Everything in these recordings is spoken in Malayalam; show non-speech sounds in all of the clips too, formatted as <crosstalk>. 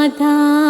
രാധ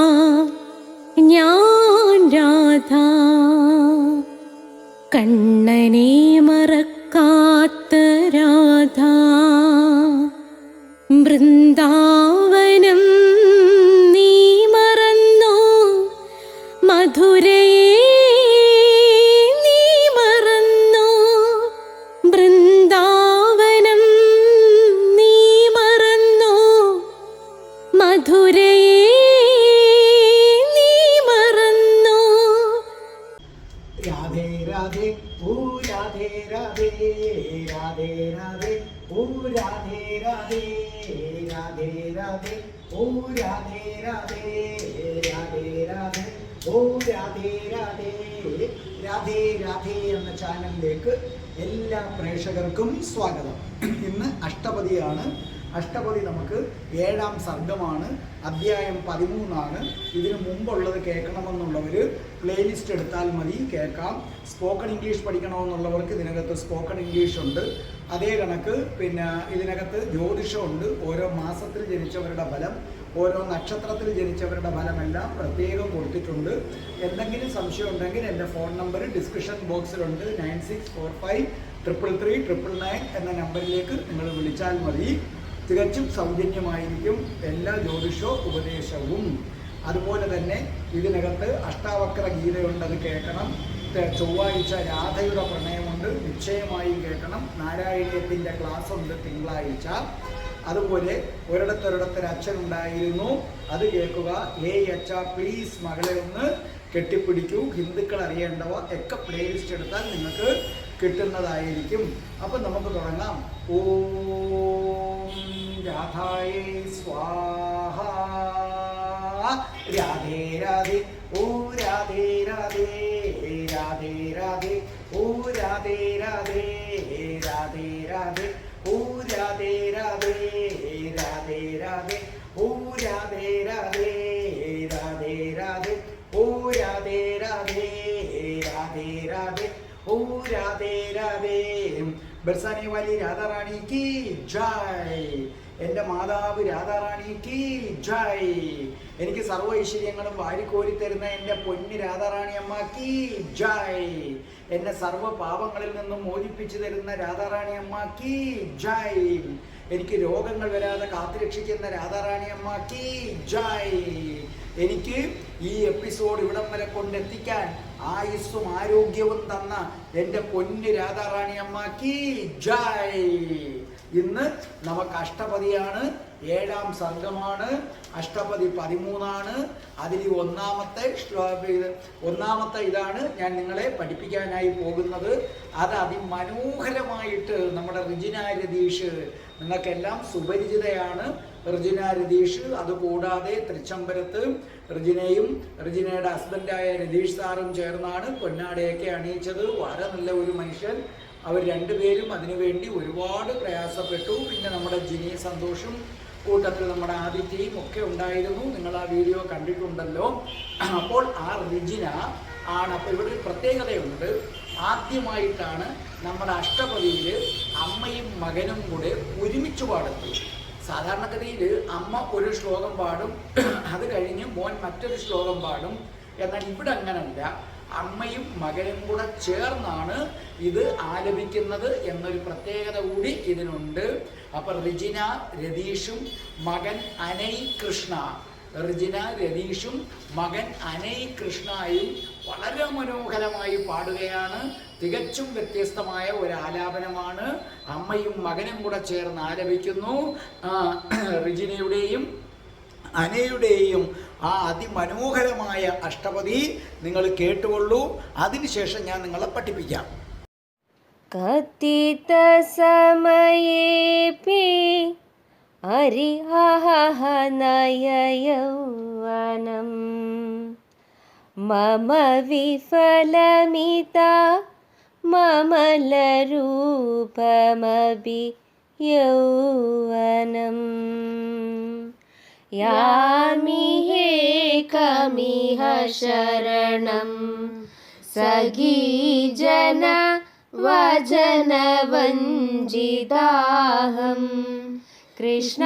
രാധേ എന്ന ചാനലിലേക്ക് എല്ലാ പ്രേക്ഷകർക്കും സ്വാഗതം. ഇന്ന് അഷ്ടപതിയാണ്. അഷ്ടപതി നമുക്ക് ഏഴാം സർഗമാണ്. അധ്യായം പതിമൂന്നാണ്. ഇതിനു മുമ്പുള്ളത് കേൾക്കണമെന്നുള്ളവർ പ്ലേലിസ്റ്റ് എടുത്താൽ മതി. കേൾക്കാം. സ്പോക്കൺ ഇംഗ്ലീഷ് പഠിക്കണമെന്നുള്ളവർക്ക് ഇതിനകത്ത് സ്പോക്കൺ ഇംഗ്ലീഷ് ഉണ്ട്. അതേ കണക്ക് പിന്നെ ഇതിനകത്ത് ജ്യോതിഷമുണ്ട്. ഓരോ മാസത്തിൽ ജനിച്ചവരുടെ ഫലം ഓരോ നക്ഷത്രത്തിൽ ജനിച്ചവരുടെ ഫലമെല്ലാം പ്രത്യേകം കൊടുത്തിട്ടുണ്ട്. എന്തെങ്കിലും സംശയം ഉണ്ടെങ്കിൽ എന്റെ phone number description ബോക്സിലുണ്ട്. Nine six four five triple three triple nine എന്ന നമ്പറിലേക്ക് നിങ്ങൾ വിളിച്ചാൽ മതി. തികച്ചും സൗജന്യമായിരിക്കും എല്ലാ ജ്യോതിഷോ ഉപദേശവും. അതുപോലെ തന്നെ ഇതിനകത്ത് അഷ്ടാവക്ര ഗീതയുണ്ട് അത് കേൾക്കണം ചൊവ്വാഴ്ച രാധയുടെ പ്രണയമുണ്ട്. നിശ്ചയമായും കേൾക്കണം. നാരായണീയത്തിന്റെ ക്ലാസ് ഉണ്ട് തിങ്കളാഴ്ച. അതുപോലെ ഒരിടത്തൊരിടത്തൊരു അച്ഛനുണ്ടായിരുന്നു അത് കേൾക്കുക ഏ അച്ഛ പ്ലീസ് മകളെ ഒന്ന് കെട്ടിപ്പിടിക്കൂ. ഹിന്ദുക്കൾ അറിയേണ്ടവ ഒക്കെ പ്ലേലിസ്റ്റ് എടുത്താൽ നിങ്ങൾക്ക് കിട്ടുന്നതായിരിക്കും. അപ്പം നമുക്ക് തുടങ്ങാം. ഓം സ്വാഹ. രാധേ രാധേ. ഓ രാധേ രാധേ. ബെർസാനി വാലി രാധാറാണി കി ജായ്. എന്റെ മാതാവ് രാധാറാണി കി ജായ്. എനിക്ക് സർവ ഐശ്വര്യങ്ങളും വാരിക്കോരി തരുന്ന എന്റെ പൊന്നി രാധാറാണി അമ്മ കി ജായ്. എന്നെ സർവ പാപങ്ങളിൽ നിന്നും മോചിപ്പിച്ചു തരുന്ന രാധാറാണി അമ്മ കി ജായ്. എനിക്ക് രോഗങ്ങൾ വരാതെ കാത്തുരക്ഷിക്കുന്ന രാധാറാണി അമ്മ കി ജായ്. എനിക്ക് ഈ എപ്പിസോഡ് ഇവിടം വരെ കൊണ്ടെത്തിക്കാൻ ആയുസ്സും ആരോഗ്യവും തന്ന എന്റെ പൊന്ന് രാധാറാണി അമ്മയ്ക്ക് ജയ്. ഇന്ന് നമുക്ക് അഷ്ടപതിയാണ് ഏഴാം സർഗമാണ് അഷ്ടപതി പതിമൂന്നാണ് അതിൽ ഒന്നാമത്തെ ഒന്നാമത്തെ ഇതാണ് ഞാൻ നിങ്ങളെ പഠിപ്പിക്കാനായി പോകുന്നത്. അത് അതിമനോഹരമായിട്ട് നമ്മുടെ റിജിന രതീഷ് നിങ്ങൾക്കെല്ലാം സുപരിചിതയാണ് റിജിന രതീഷ്. അതുകൂടാതെ തൃച്ചംബരത്ത് റിജിനയും റിജിനയുടെ ഹസ്ബൻഡായ രതീഷ് സാറും ചേർന്നാണ് പൊന്നാടയൊക്കെ അണിയിച്ചത്. വളരെ നല്ല ഒരു മനുഷ്യൻ. അവർ രണ്ടുപേരും അതിനുവേണ്ടി ഒരുപാട് പ്രയാസപ്പെട്ടു. പിന്നെ നമ്മുടെ ജിനി സന്തോഷും കൂട്ടത്തിൽ നമ്മുടെ ആദിത്യയും ഒക്കെ ഉണ്ടായിരുന്നു. നിങ്ങൾ ആ വീഡിയോ കണ്ടിട്ടുണ്ടല്ലോ. അപ്പോൾ ആ റിജിന ആണ്. അപ്പോൾ ഇവിടെ ഒരു പ്രത്യേകതയുണ്ട്. ആദ്യമായിട്ടാണ് നമ്മുടെ അഷ്ടപതിയിൽ അമ്മയും മകനും കൂടെ ഒരുമിച്ച് പാടുന്നത്. സാധാരണഗതിയിൽ അമ്മ ഒരു ശ്ലോകം പാടും അത് കഴിഞ്ഞ് മോൻ മറ്റൊരു ശ്ലോകം പാടും. എന്നാൽ ഇവിടെ അങ്ങനല്ല. അമ്മയും മകനും കൂടെ ചേർന്നാണ് ഇത് ആലപിക്കുന്നത് എന്നൊരു പ്രത്യേകത കൂടി ഇതിനുണ്ട്. അപ്പൊ റിജിന രതീഷും മകൻ അനൈ കൃഷ്ണ. റിജിന രതീഷും മകൻ അനൈ കൃഷ്ണയും വളരെ മനോഹരമായി പാടുകയാണ്. തികച്ചും വ്യത്യസ്തമായ ഒരു ആലാപനമാണ്. അമ്മയും മകനും കൂടെ ചേർന്ന് ആലപിക്കുന്നു. <clears throat> റിജിനയുടെയും അനയുടെയും ആ അതിമനോഹരമായ അഷ്ടപതി നിങ്ങൾ കേട്ടുകൊള്ളൂ. അതിനുശേഷം ഞാൻ നിങ്ങളെ പഠിപ്പിക്കാം. കത്തിത്ത സമയേപി ഹരിഹനയൗവനം മമ വിഫലമിത മമലരൂപമഭി യൗവനം. യാമി ഹേ കമിഹ ശരണം. സഖീ ജന കൃഷ്ണ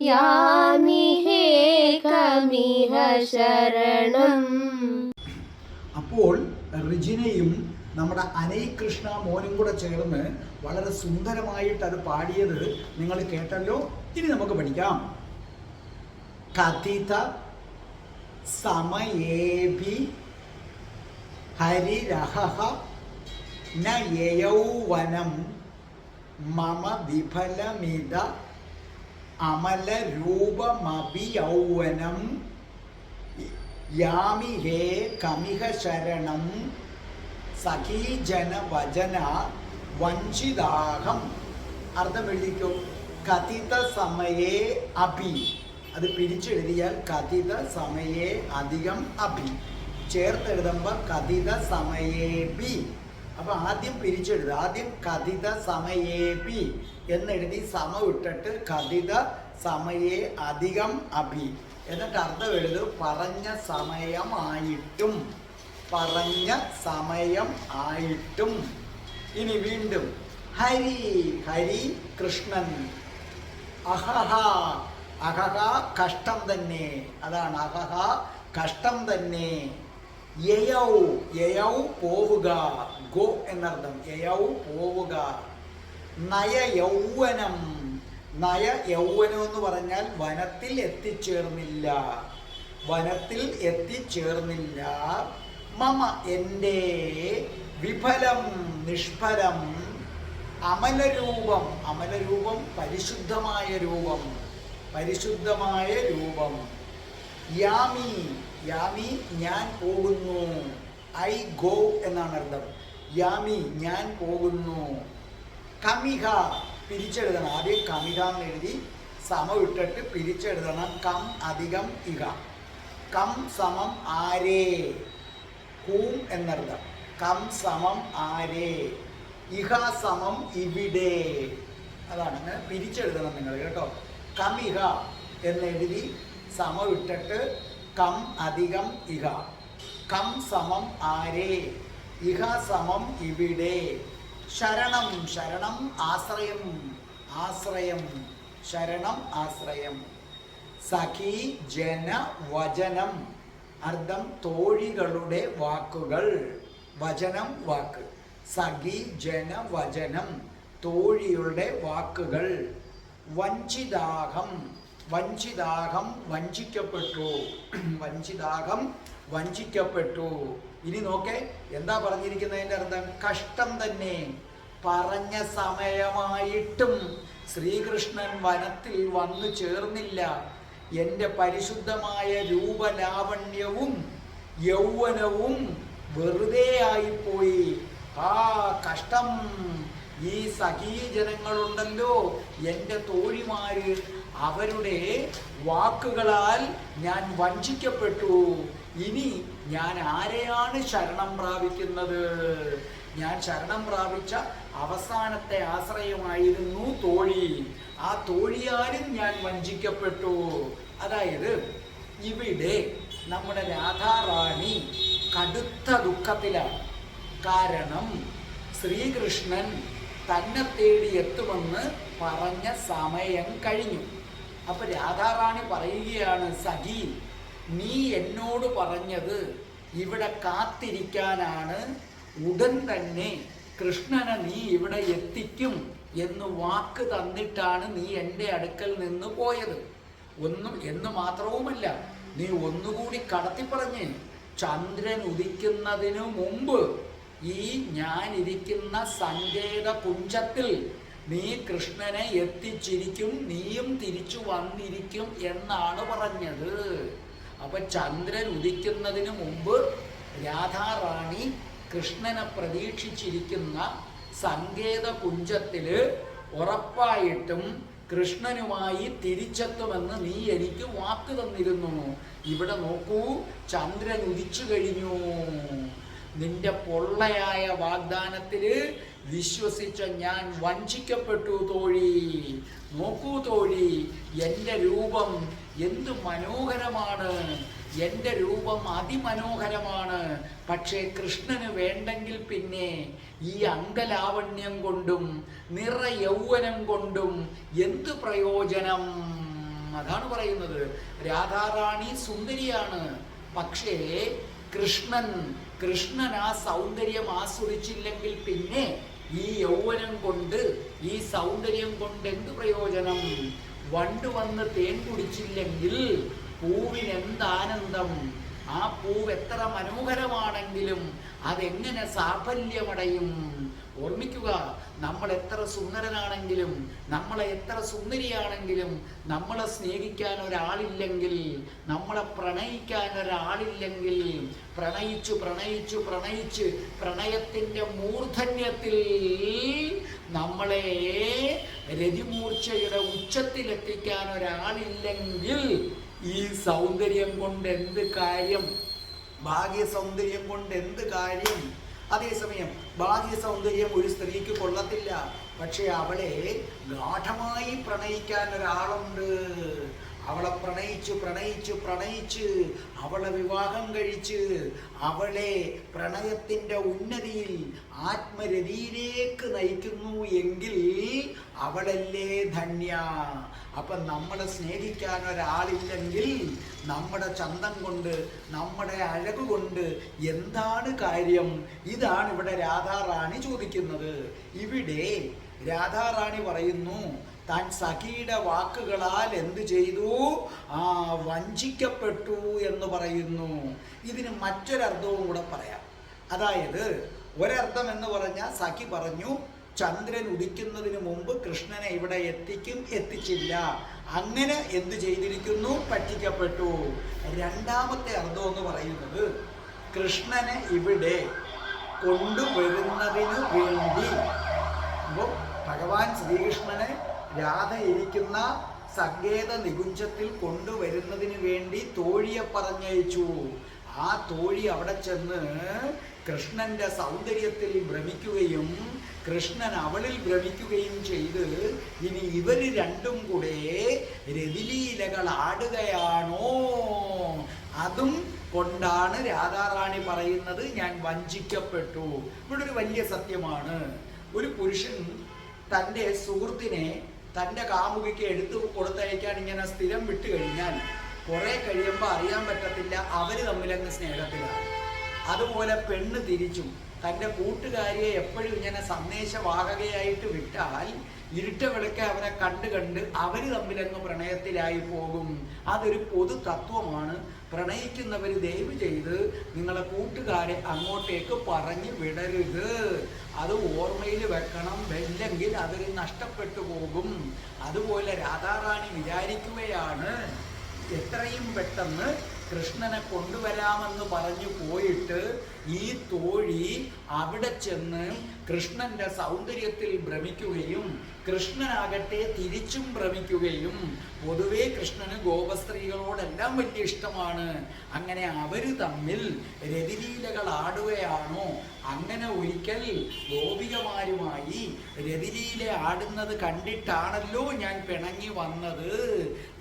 യാമി ഹേ ശരണം. അപ്പോൾ റിജിനയും നമ്മുടെ അനൈ കൃഷ്ണ മോനും കൂടെ ചേർന്ന് വളരെ സുന്ദരമായിട്ട് അത് പാടിയത് നിങ്ങൾ കേട്ടല്ലോ. ഇനി നമുക്ക് പഠിക്കാം. കഥിത സമയേഭി ഹരിരഹ ന യയൗവനം മമ വിഫലമിത അമലരൂപമപി യൗവനം യാമി ഹേ കമിഹ ശരണം സഖീജന വചന വഞ്ചിതാഹം അർത്ഥം എഴുതിക്കോ? കഥിത സമയേ അഭി. അത് പിരിച്ചെഴുതിയാൽ കഥിത സമയേ അധികം അഭി. ചേർത്തെഴുതുമ്പോൾ കഥിത സമയേപി അപ്പോൾ ആദ്യം പിരിച്ചെഴുതുക. ആദ്യം കഥിത സമയേപി എന്നെഴുതി സമ ഇട്ടിട്ട് കഥിത സമയേ അധികം അഭി. എന്നിട്ട് അർത്ഥം എഴുതു. പറഞ്ഞ സമയമായിട്ടും. പറഞ്ഞ സമയം ആയിട്ടും. ഇനി വീണ്ടും ഹരി ഹരി കൃഷ്ണൻ. അഹഹ അഹഹ കഷ്ടം തന്നെ. അതാണ് അഹഹ കഷ്ടം തന്നെ. യയൗ യയൗ പോവുക. ഗോ എന്നർത്ഥം. യയൗ പോവുക. നയ യൗവനം. നയ യൗവനം എന്ന് പറഞ്ഞാൽ വനത്തിൽ എത്തിച്ചേർന്നില്ല. വനത്തിൽ എത്തിച്ചേർന്നില്ല. മമ. എന്റെ വിഫലം നിഷ്ഫലം അമലരൂപം. അമലരൂപം പരിശുദ്ധമായ രൂപം. പരിശുദ്ധമായ രൂപം. യാമി യാമി ഞാൻ പോകുന്നു. ഐ ഗോ എന്നാണ് അർത്ഥം. യാമി ഞാൻ പോകുന്നു. കമിക പിരിച്ചെഴുതണം. ആദ്യം കമിക എന്ന് എഴുതി സമ ഇട്ടിട്ട് പിരിച്ചെഴുതണം. കം അധികം ഇക കം സമം ആരേ. കൂം എന്നർത്ഥം. കം സമം ആരേ? ഇഹ സമം ഇവിടെ. അതാണ് അങ്ങനെ പിരിച്ചെഴുതണം നിങ്ങൾ കേട്ടോ. കം ഇഹ എന്നെഴുതി സമം ഇട്ടിട്ട് കം അധികം ഇഹ. കം സമം ആരേ? ഇഹ സമം ഇവിടെ. ശരണം ശരണം ആശ്രയം ആശ്രയം ശരണം ആശ്രയം. സഖി ജന വചനം. അർത്ഥം തോഴികളുടെ വാക്കുകൾ. വചനം വാക്ക്. സഖി ജന വചനം. തോഴിയുടെ വാക്കുകൾ. വഞ്ചിതാഹം വഞ്ചിതാഹം വഞ്ചിക്കപ്പെട്ടു. <clears throat> വഞ്ചിതാഹം വഞ്ചിക്കപ്പെട്ടു. ഇനി നോക്കേ എന്താ പറഞ്ഞിരിക്കുന്നതിന്റെ അർത്ഥം? കഷ്ടം തന്നെ. പറഞ്ഞ സമയമായിട്ടും ശ്രീകൃഷ്ണൻ വനത്തിൽ വന്നു ചേർന്നില്ല. എന്റെ പരിശുദ്ധമായ രൂപലാവണ്യവും യൗവനവും വെറുതെ ആയിപ്പോയി. ആ കഷ്ടം ഈ സഖീ സഖീജനങ്ങളുണ്ടല്ലോ എന്റെ തോഴിമാര് അവരുടെ വാക്കുകളാൽ ഞാൻ വഞ്ചിക്കപ്പെട്ടു. ഇനി ഞാൻ ആരെയാണ് ശരണം പ്രാപിക്കുന്നത്? ഞാൻ ശരണം പ്രാപിച്ച അവസാനത്തെ ആശ്രയമായിരുന്നു തോഴി. ആ തോഴിയാലും ഞാൻ വഞ്ചിക്കപ്പെട്ടു. അതായത് ഇവിടെ നമ്മുടെ രാധാറാണി കടുത്ത ദുഃഖത്തിലാണ്. കാരണം ശ്രീകൃഷ്ണൻ തന്നെ തേടി എത്തുമെന്ന് പറഞ്ഞ സമയം കഴിഞ്ഞു. അപ്പൊ രാധാറാണി പറയുകയാണ് സഖി നീ എന്നോട് പറഞ്ഞത് ഇവിടെ കാത്തിരിക്കാനാണ്. ഉടൻ തന്നെ കൃഷ്ണനെ നീ ഇവിടെ എത്തിക്കും എന്ന് വാക്ക് തന്നിട്ടാണ് നീ എന്റെ അടുക്കൽ നിന്ന് പോയത്. ഒന്നും എന്ന് മാത്രവുമല്ല നീ ഒന്നുകൂടി കടത്തി പറഞ്ഞ് ചന്ദ്രൻ ഉദിക്കുന്നതിനു മുമ്പ് ഈ ഞാനിരിക്കുന്ന സങ്കേത പുഞ്ചത്തിൽ നീ കൃഷ്ണനെ എത്തിച്ചിരിക്കും നീയും തിരിച്ചു വന്നിരിക്കും എന്നാണ് പറഞ്ഞത്. അപ്പൊ ചന്ദ്രൻ ഉദിക്കുന്നതിന് മുമ്പ് രാധാറാണി കൃഷ്ണനെ പ്രതീക്ഷിച്ചിരിക്കുന്ന സങ്കേത കുഞ്ചത്തിൽ ഉറപ്പായിട്ടും കൃഷ്ണനുമായി തിരിച്ചെത്തുമെന്ന് നീ എനിക്ക് വാക്ക് തന്നിരുന്നു. ഇവിടെ നോക്കൂ ചന്ദ്രൻ ഉദിച്ചു കഴിഞ്ഞു. നിന്റെ പൊള്ളയായ വാഗ്ദാനത്തിൽ വിശ്വസിച്ച ഞാൻ വഞ്ചിക്കപ്പെട്ടു തോഴി. നോക്കൂ തോഴി എന്റെ രൂപം എന്ത് മനോഹരമാണ്. എന്റെ രൂപം അതിമനോഹരമാണ്. പക്ഷേ കൃഷ്ണന് വേണ്ടെങ്കിൽ പിന്നെ ഈ അങ്കലാവണ്യം കൊണ്ടും നിറ യൗവനം കൊണ്ടും എന്ത് പ്രയോജനം? അതാണ് പറയുന്നത്. രാധാറാണി സുന്ദരിയാണ്. പക്ഷേ കൃഷ്ണൻ കൃഷ്ണൻ ആ സൗന്ദര്യം ആസ്വദിച്ചില്ലെങ്കിൽ പിന്നെ ഈ യൗവനം കൊണ്ട് ഈ സൗന്ദര്യം കൊണ്ട് എന്ത് പ്രയോജനം? വണ്ട് വന്ന് തേൻ കുടിച്ചില്ലെങ്കിൽ പൂവിന് എന്താനന്ദം ആ പൂവ് എത്ര മനോഹരമാണെങ്കിലും അതെങ്ങനെ സാഫല്യമടയും? ഓർമ്മിക്കുക നമ്മൾ എത്ര സുന്ദരനാണെങ്കിലും നമ്മളെ എത്ര സുന്ദരിയാണെങ്കിലും നമ്മളെ സ്നേഹിക്കാൻ ഒരാളില്ലെങ്കിൽ നമ്മളെ പ്രണയിക്കാൻ ഒരാളില്ലെങ്കിൽ പ്രണയിച്ചു പ്രണയിച്ചു പ്രണയിച്ച് പ്രണയത്തിന്റെ മൂർധന്യത്തിൽ നമ്മളെ രതിമൂർച്ചയുടെ ഉച്ചത്തിലെത്തിക്കാൻ ഒരാളില്ലെങ്കിൽ ഈ സൗന്ദര്യം കൊണ്ട് എന്ത് കാര്യം? ഭാഗ്യ സൗന്ദര്യം കൊണ്ട് എന്ത് കാര്യം? അതേസമയം ബാഹ്യ സൗന്ദര്യം ഒരു സ്ത്രീക്ക് കൊള്ളത്തില്ല പക്ഷെ അവളെ ഗാഠമായി പ്രണയിക്കാൻ ഒരാളുണ്ട്. അവളെ പ്രണയിച്ചു പ്രണയിച്ചു പ്രണയിച്ച് അവളെ വിവാഹം കഴിച്ച് അവളെ പ്രണയത്തിന്റെ ഉന്നതിയിൽ ആത്മരതിയിലേക്ക് നയിക്കുന്നു എങ്കിൽ അവളല്ലേ ധന്യ. അപ്പം നമ്മളെ സ്നേഹിക്കാൻ ഒരാളില്ലെങ്കിൽ നമ്മുടെ ചന്തം കൊണ്ട് നമ്മുടെ അഴകുകൊണ്ട് എന്താണ് കാര്യം? ഇതാണ് ഇവിടെ രാധാറാണി ചോദിക്കുന്നത്. ഇവിടെ രാധാറാണി പറയുന്നു താൻ സഖിയുടെ വാക്കുകളാൽ എന്ത് ചെയ്തു? ആ വഞ്ചിക്കപ്പെട്ടു എന്ന് പറയുന്നു. ഇതിന് മറ്റൊരർത്ഥവും കൂടെ പറയാം. അതായത് ഒരർത്ഥം എന്ന് പറഞ്ഞാൽ സഖി പറഞ്ഞു ചന്ദ്രൻ ഉദിക്കുന്നതിന് മുമ്പ് കൃഷ്ണനെ ഇവിടെ എത്തിക്കും എത്തിച്ചില്ല. അങ്ങനെ എന്ത് ചെയ്തിരിക്കുന്നു? പറ്റിക്കപ്പെട്ടു. രണ്ടാമത്തെ അർത്ഥം എന്ന് പറയുന്നത് കൃഷ്ണനെ ഇവിടെ കൊണ്ടുവരുന്നതിന് വേണ്ടി. അപ്പോൾ ഭഗവാൻ ശ്രീകൃഷ്ണനെ രാധ ഇരിക്കുന്ന സങ്കേത നികുഞ്ചത്തിൽ കൊണ്ടുവരുന്നതിന് വേണ്ടി തോഴിയെ പറഞ്ഞയച്ചു. ആ തോഴി അവിടെ ചെന്ന് കൃഷ്ണന്റെ സൗന്ദര്യത്തിൽ ഭ്രമിക്കുകയും കൃഷ്ണൻ അവളിൽ ഭ്രമിക്കുകയും ചെയ്ത് ഇനി ഇവർ രണ്ടും കൂടെ രതിലീലകൾ ആടുകയാണോ? അതും കൊണ്ടാണ് രാധാറാണി പറയുന്നത് ഞാൻ വഞ്ചിക്കപ്പെട്ടു. ഇവിടെ ഒരു വലിയ സത്യമാണ്. ഒരു പുരുഷൻ തന്റെ സുഹൃത്തിനെ തന്റെ കാമുകിക്ക് എടുത്തു കൊടുത്തയക്കാൻ ഇങ്ങനെ സ്ഥിരം വിട്ടു കഴിഞ്ഞാൽ കുറെ കഴിയുമ്പോൾ അറിയാൻ പറ്റത്തില്ല അവർ തമ്മിലങ്ങ് സ്നേഹത്തിലാണ്. അതുപോലെ പെണ്ണ് തിരിച്ചും തന്റെ കൂട്ടുകാരിയെ എപ്പോഴും ഇങ്ങനെ സന്ദേശവാഹകയായിട്ട് വിട്ടാൽ ഇരുട്ട വിളക്ക് അവനെ കണ്ട് കണ്ട് അവർ തമ്മിലങ്ങ് പ്രണയത്തിലായി പോകും. അതൊരു പൊതു തത്വമാണ്. പ്രണയിക്കുന്നവർ ദയവ് ചെയ്ത് നിങ്ങളെ കൂട്ടുകാരെ അങ്ങോട്ടേക്ക് പറഞ്ഞു വിടരുത്. അത് ഓർമ്മയിൽ വെക്കണം. വല്ലെങ്കിൽ അതൊരു നഷ്ടപ്പെട്ടു പോകും. അതുപോലെ രാധാറാണി വിചാരിക്കുകയാണ് എത്രയും പെട്ടെന്ന് കൃഷ്ണനെ കൊണ്ടുവരാമെന്ന് പറഞ്ഞു പോയിട്ട് ഈ തോഴി അവിടെ ചെന്ന് കൃഷ്ണന്റെ സൗന്ദര്യത്തിൽ ഭ്രമിക്കുകയും കൃഷ്ണനാകട്ടെ തിരിച്ചും ഭ്രമിക്കുകയും പൊതുവെ കൃഷ്ണന് ഗോപസ്ത്രീകളോടെല്ലാം വലിയ ഇഷ്ടമാണ്. അങ്ങനെ അവർ തമ്മിൽ രതിലീലകൾ ആടുകയാണോ അങ്ങനെ ഒരിക്കൽ ഗോപികമാരുമായി രതിലീല ആടുന്നത് കണ്ടിട്ടാണല്ലോ ഞാൻ പിണങ്ങി വന്നത്.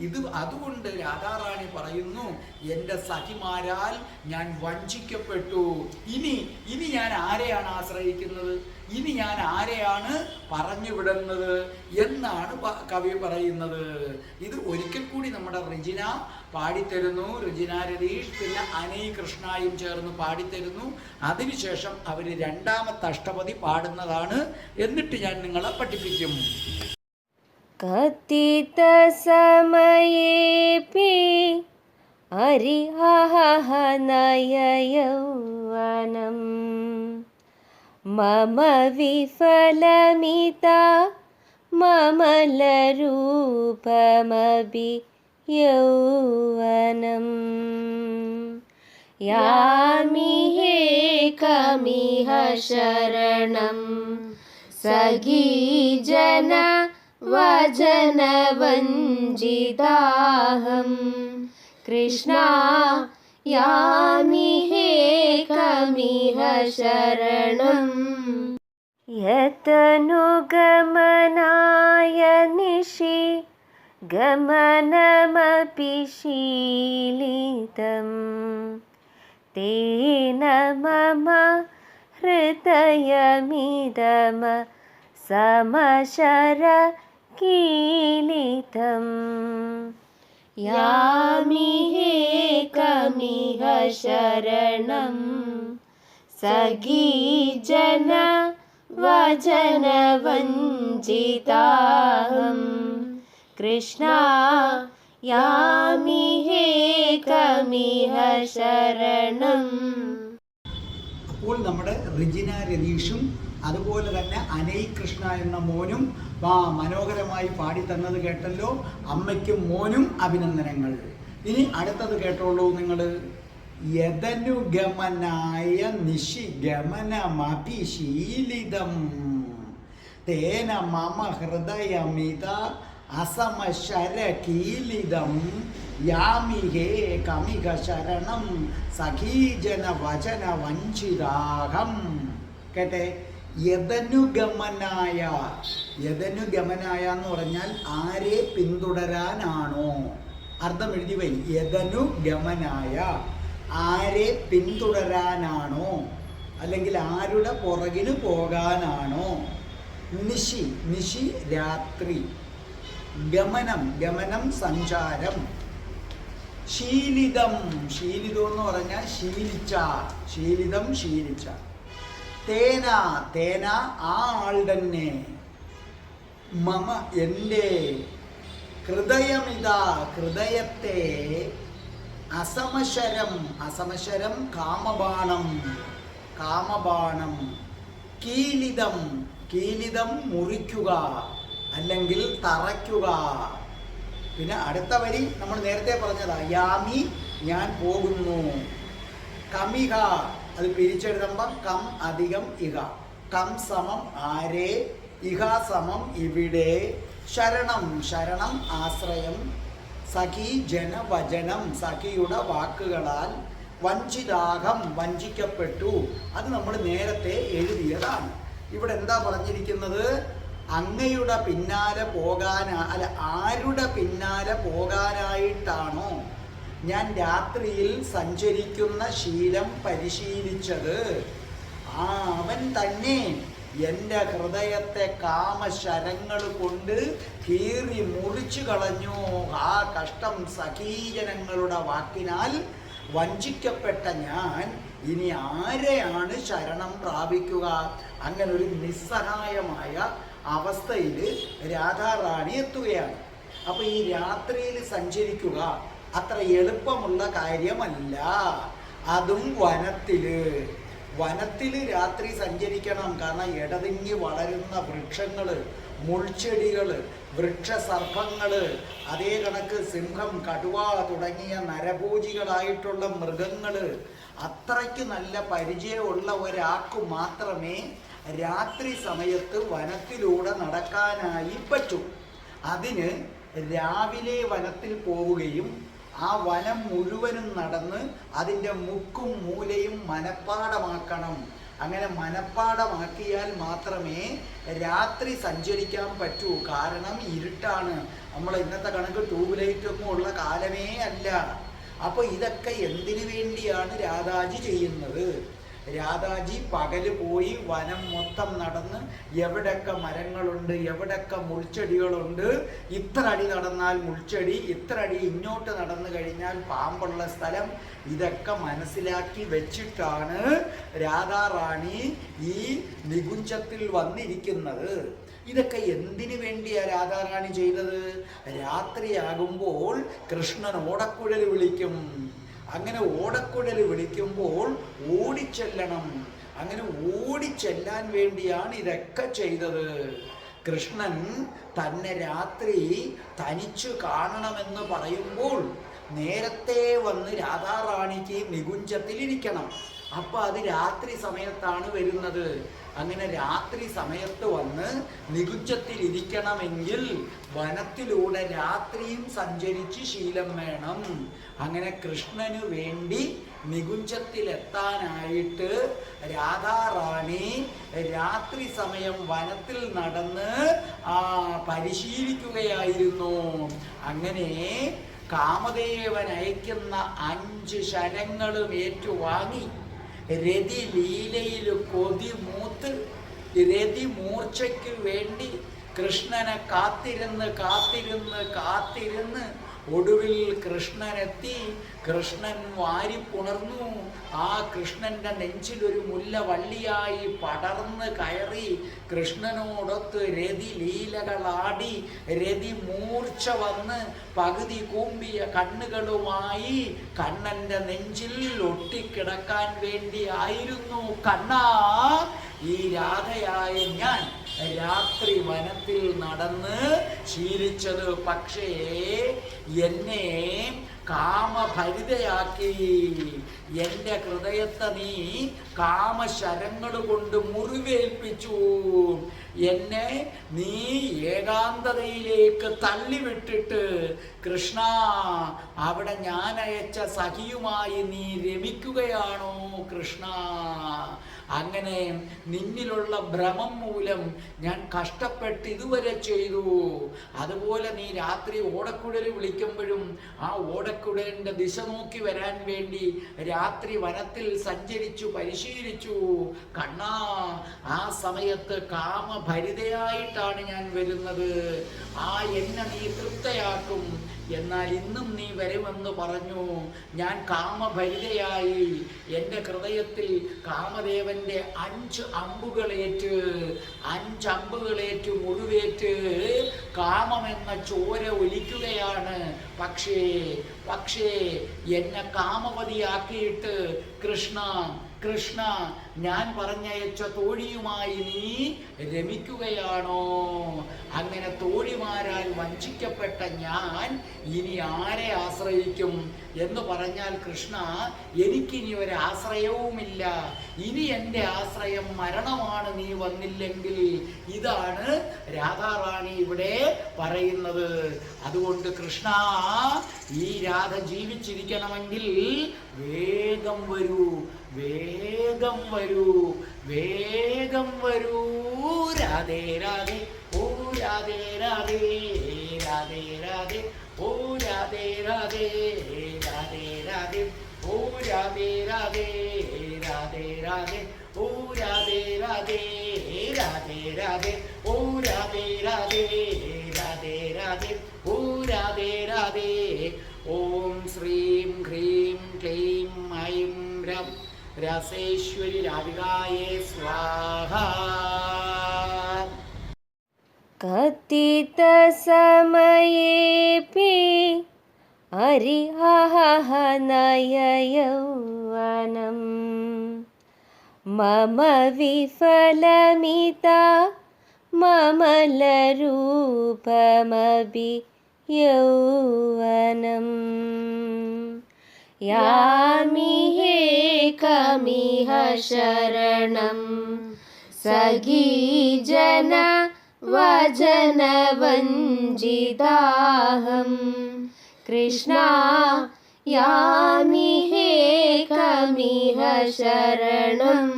ഇത് അതുകൊണ്ട് രാധാറാണി പറയുന്നു എന്റെ സഖിമാരാൽ ഞാൻ വഞ്ചിക്കപ്പെട്ടു. ഇനി ഇനി ഞാൻ ആരെയാണ് ആശ്രയിക്കുന്നത്? ഇനി ഞാൻ ആരെയാണ് പറഞ്ഞു വിടുന്നത് എന്നാണ് കവി പറയുന്നത്. ഇത് ഒരിക്കൽ കൂടി നമ്മുടെ റിജിന പാടിത്തരുന്നു. രുചിന രതീഷ് പിന്നെ അനേ കൃഷ്ണായും ചേർന്ന് പാടിത്തരുന്നു. അതിനുശേഷം അവർ രണ്ടാമത്തെ അഷ്ടപതി പാടുന്നതാണ് എന്നിട്ട് ഞാൻ നിങ്ങളെ പഠിപ്പിക്കും. കത്തിത്ത സമയേപി ഹരിഹനയൗവനം മമ വിഫലമിത മമലരൂപമഭി यौवनम्। यामि हे कमिह शरणं सगीजन वजनवञ्जिताहं कृष्णा यामि हे कमिह शरणम्। यतनुगमनाय निशि गमनमपि शीलितं तेन मम हृदयमिदम समशरकीलितम्। यामि शरणं सगीजन सगीजनवजनवञ्चिता कृष्णा यामि हे कमिह शरणम् അപ്പോൾ നമ്മുടെ റിജിന രതീഷും അതുപോലെ തന്നെ അനൈ കൃഷ്ണ എന്ന മോനും വാ മനോഹരമായി പാടി തന്നത് കേട്ടല്ലോ അമ്മയ്ക്കും മോനും അഭിനന്ദനങ്ങൾ ഇനി അടുത്തത് കേട്ടോളൂ നിങ്ങൾ യദനുഗമനായ നിശിഗമനമഭിശീലിതം തേന മമ ഹൃദയമിത അസമശരകീലിതം കീലിതം ഹേ കമിക ശരണം സഖീജന വചന വഞ്ചിതാഹം. കേട്ടെ? യദനുഗമനായ യദനുഗമനായ എന്ന് പറഞ്ഞാൽ ആരെ പിന്തുടരാനാണോ? അർത്ഥം എഴുതി വൈ യദനുഗമനായ ആരെ പിന്തുടരാനാണോ? അല്ലെങ്കിൽ ആരുടെ പുറകിന് പോകാനാണോ? നിശി നിശി രാത്രി. ഗമനം ഗമനം സഞ്ചാരം. ശീലിതം ശീലിതം എന്ന് പറഞ്ഞാൽ ശീലിച്ച ശീലിതം ശീലിച്ച. തേന തേന ആ ആൾ തന്നെ. മമ എന്റെ ഹൃദയമിത ഹൃദയത്തെ അസമശരം അസമശരം കാമബാണം കാമബാണം. കീലിതം കീലിതം മുറിക്കുക. അല്ലെങ്കിൽ തറയ്ക്കുക. പിന്നെ അടുത്ത വരി നമ്മൾ നേരത്തെ പറഞ്ഞതാ യാമി ഞാൻ പോകുന്നു. കമിക അത് പിരിച്ചെഴുതുമ്പം കം അധികം ഇഹ. കം സമം ആരേ ഇഹ സമം ഇവിടെ. ശരണം ശരണം ആശ്രയം. സഖി ജനവചനം സഖിയുടെ വാക്കുകളാൽ വഞ്ചിതാഹം വഞ്ചിക്കപ്പെട്ടു. അത് നമ്മൾ നേരത്തെ എഴുതിയതാണ്. ഇവിടെ എന്താ പറഞ്ഞിരിക്കുന്നത്? അങ്ങയുടെ പിന്നാലെ പോകാൻ അല്ല ആരുടെ പിന്നാലെ പോകാനായിട്ടാണോ ഞാൻ രാത്രിയിൽ സഞ്ചരിക്കുന്ന ശീലം പരിശീലിച്ചത്? ആ അവൻ തന്നെ എന്റെ ഹൃദയത്തെ കാമശരങ്ങൾ കൊണ്ട് കീറി മുറിച്ചു കളഞ്ഞു. ആ കഷ്ടം സഖീജനങ്ങളുടെ വാക്കിനാൽ വഞ്ചിക്കപ്പെട്ട ഞാൻ ഇനി ആരെയാണ് ശരണം പ്രാപിക്കുക? അങ്ങനെ ഒരു നിസ്സഹായമായ അവസ്ഥയിൽ രാധാറാണി എത്തുകയാണ്. അപ്പൊ ഈ രാത്രിയിൽ സഞ്ചരിക്കുക അത്ര എളുപ്പമുള്ള കാര്യമല്ല. അതും വനത്തിൽ. വനത്തിൽ രാത്രി സഞ്ചരിക്കണം. കാരണം ഇടതിങ്ങി വളരുന്ന വൃക്ഷങ്ങൾ മുൾച്ചെടികൾ വൃക്ഷസർപ്പങ്ങൾ അതേ കണക്ക് സിംഹം കടുവ തുടങ്ങിയ നരഭോജികളായിട്ടുള്ള മൃഗങ്ങൾ അത്രയ്ക്ക് നല്ല പരിചയമുള്ള ഒരാൾക്ക് മാത്രമേ രാത്രി സമയത്ത് വനത്തിലൂടെ നടക്കാനായി പറ്റും. അതിന് രാവിലെ വനത്തിൽ പോവുകയും ആ വനം മുഴുവനും നടന്ന് അതിന്റെ മുക്കും മൂലയും മനപ്പാടമാക്കണം. അങ്ങനെ മനപ്പാടമാക്കിയാൽ മാത്രമേ രാത്രി സഞ്ചരിക്കാൻ പറ്റൂ. കാരണം ഇരുട്ടാണ്. നമ്മൾ ഇന്നത്തെ കണക്ക് ട്യൂബ് ലൈറ്റൊന്നും ഉള്ള കാലമേ അല്ല. അപ്പോൾ ഇതൊക്കെ എന്തിനു വേണ്ടിയാണ് രാധാജി ചെയ്യുന്നത്? രാധാജി പകൽ പോയി വനം മൊത്തം നടന്ന് എവിടൊക്കെ മരങ്ങളുണ്ട് എവിടൊക്കെ മുൾച്ചെടികളുണ്ട് ഇത്ര അടി നടന്നാൽ മുൾച്ചെടി ഇത്ര അടി ഇങ്ങോട്ട് നടന്നു കഴിഞ്ഞാൽ പാമ്പുള്ള സ്ഥലം. ഇതൊക്കെ മനസ്സിലാക്കി വെച്ചിട്ടാണ് രാധാറാണി ഈ നികുഞ്ചത്തിൽ വന്നിരിക്കുന്നത്. ഇതൊക്കെ എന്തിനു വേണ്ടിയാണ് രാധാറാണി ചെയ്തത്? രാത്രിയാകുമ്പോൾ കൃഷ്ണൻ ഓടക്കുഴൽ വിളിക്കും. അങ്ങനെ ഓടക്കുഴൽ വിളിക്കുമ്പോൾ ഓടിച്ചെല്ലണം. അങ്ങനെ ഓടിച്ചെല്ലാൻ വേണ്ടിയാണ് ഇതൊക്കെ ചെയ്തത്. കൃഷ്ണൻ തന്നെ രാത്രി തനിച്ചു കാണണമെന്ന് പറയുമ്പോൾ നേരത്തെ വന്ന് രാധാറാണിക്ക് നികുഞ്ചത്തിലിരിക്കണം. അപ്പൊ അത് രാത്രി സമയത്താണ് വരുന്നത്. അങ്ങനെ രാത്രി സമയത്ത് വന്ന് നികുച്ചത്തിൽ ഇരിക്കണമെങ്കിൽ വനത്തിലൂടെ രാത്രിയും സഞ്ചരിച്ച് ശീലം വേണം. അങ്ങനെ കൃഷ്ണന് വേണ്ടി നികുഞ്ചത്തിലെത്താനായിട്ട് രാധാറാണി രാത്രി സമയം വനത്തിൽ നടന്ന് പരിശീലിക്കുകയായിരുന്നു. അങ്ങനെ കാമദേവൻ അയക്കുന്ന അഞ്ച് ശരങ്ങളും ഏറ്റുവാങ്ങി. രതി ലീലയിൽ കൊതി മൂത്ത് രതി മൂർച്ചയ്ക്ക് വേണ്ടി കൃഷ്ണനെ കാത്തിരുന്ന് കാത്തിരുന്ന് കാത്തിരുന്ന് ഒടുവിൽ കൃഷ്ണനെത്തി കൃഷ്ണൻ വാരിപ്പുണർന്നു ആ കൃഷ്ണന്റെ നെഞ്ചിൽ ഒരു മുല്ല വള്ളിയായി പടർന്ന് കയറി കൃഷ്ണനോടൊത്ത് രതി ലീലകളാടി രതി മൂർച്ച വന്ന് പകുതി കൂമ്പിയ കണ്ണുകളുമായി കണ്ണന്റെ നെഞ്ചിൽ ഒട്ടിക്കിടക്കാൻ വേണ്ടിയായിരുന്നു. കണ്ണാ ഈ രാധയായ ഞാൻ രാത്രി വനത്തിൽ നടന്ന് ശീലിച്ചത് പക്ഷേ എന്നെ കാമഭരിതയാക്കി. എന്റെ ഹൃദയത്തെ നീ കാമശരങ്ങൾ കൊണ്ട് മുറിവേൽപ്പിച്ചു. എന്നെ നീ ഏകാന്തതയിലേക്ക് തള്ളിവിട്ടിട്ട് കൃഷ്ണ അവിടെ ഞാൻ അയച്ച സഖിയുമായി നീ രമിക്കുകയാണോ കൃഷ്ണ? അങ്ങനെ നിന്നിലുള്ള ഭ്രമം മൂലം ഞാൻ കഷ്ടപ്പെട്ട് ഇതുവരെ ചെയ്തു. അതുപോലെ നീ രാത്രി ഓടക്കുഴൽ വിളിക്കുമ്പോഴും ആ ഓടക്കുഴലിന്റെ ദിശ നോക്കി വരാൻ വേണ്ടി രാത്രി വനത്തിൽ സഞ്ചരിച്ചു പരിശീലിച്ചു. കണ്ണാ ആ സമയത്ത് കാമഭരിതയായിട്ടാണ് ഞാൻ വരുന്നത്. ആ എന്നെ നീ തൃപ്തയാക്കും. എന്നാൽ ഇന്നും നീ വരുമെന്ന് പറഞ്ഞു. ഞാൻ കാമഭരിതയായി. എന്റെ ഹൃദയത്തിൽ കാമദേവന്റെ അഞ്ച് അമ്പുകളേറ്റ് അഞ്ച് അമ്പുകളേറ്റ് മുറിവേറ്റ്. കാമമെന്ന ചോര ഒലിക്കുകയാണ്. പക്ഷേ പക്ഷേ എന്നെ കാമവതിയാക്കിയിട്ട് കൃഷ്ണ കൃഷ്ണ ഞാൻ പറഞ്ഞയച്ച തോഴിയുമായി നീ രമിക്കുകയാണോ? അങ്ങനെ തോഴിമാരാൽ വഞ്ചിക്കപ്പെട്ട ഞാൻ ഇനി ആരെ ആശ്രയിക്കും? എന്ന് പറഞ്ഞാൽ കൃഷ്ണ എനിക്കിനി ഒരു ആശ്രയവുമില്ല ഇനി എന്റെ ആശ്രയം മരണമാണ് നീ വന്നില്ലെങ്കിൽ. ഇതാണ് രാധാറാണി ഇവിടെ പറയുന്നത്. അതുകൊണ്ട് കൃഷ്ണ ഈ രാധ ജീവിച്ചിരിക്കണമെങ്കിൽ വേഗം വരൂ. വേഗം വരൂ വേഗം വരൂ രാധേ രാധേ ഓ രാധേ രാധേ രാധേ രാധേ ഓ രാധേ രാധേ രാധേ രാധേ ഓ രാധേ രാധേ രാധേ രാധേ ഓ രാധേ രാധേ രാധേ രാധേ വിലാസേശ്വരി രാധികായേ സ്വാഹ. കത്തിത സമയേപി ഹരിഹനയൗവനം മമ വിഫലമിത മമലരൂപമഭി യൗവനം यामि हे कमिह शरणं। सगीजन वजनवञ्जिताहं कृष्णा यामि हे कमिह शरणम्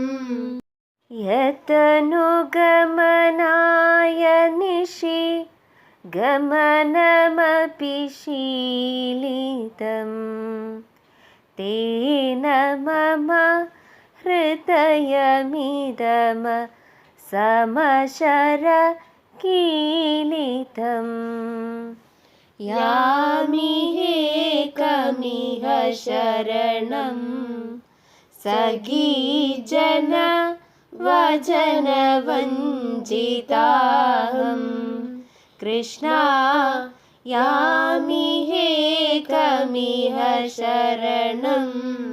यतनुगमनाय निशि गमनमपि शीलितं तेन मम हृदयमिदम समशरकीलितं यामि हे कमिह शरणं सगीजन वचनवञ्चिताहं कृष्णा यामि हे कमिह शरणम्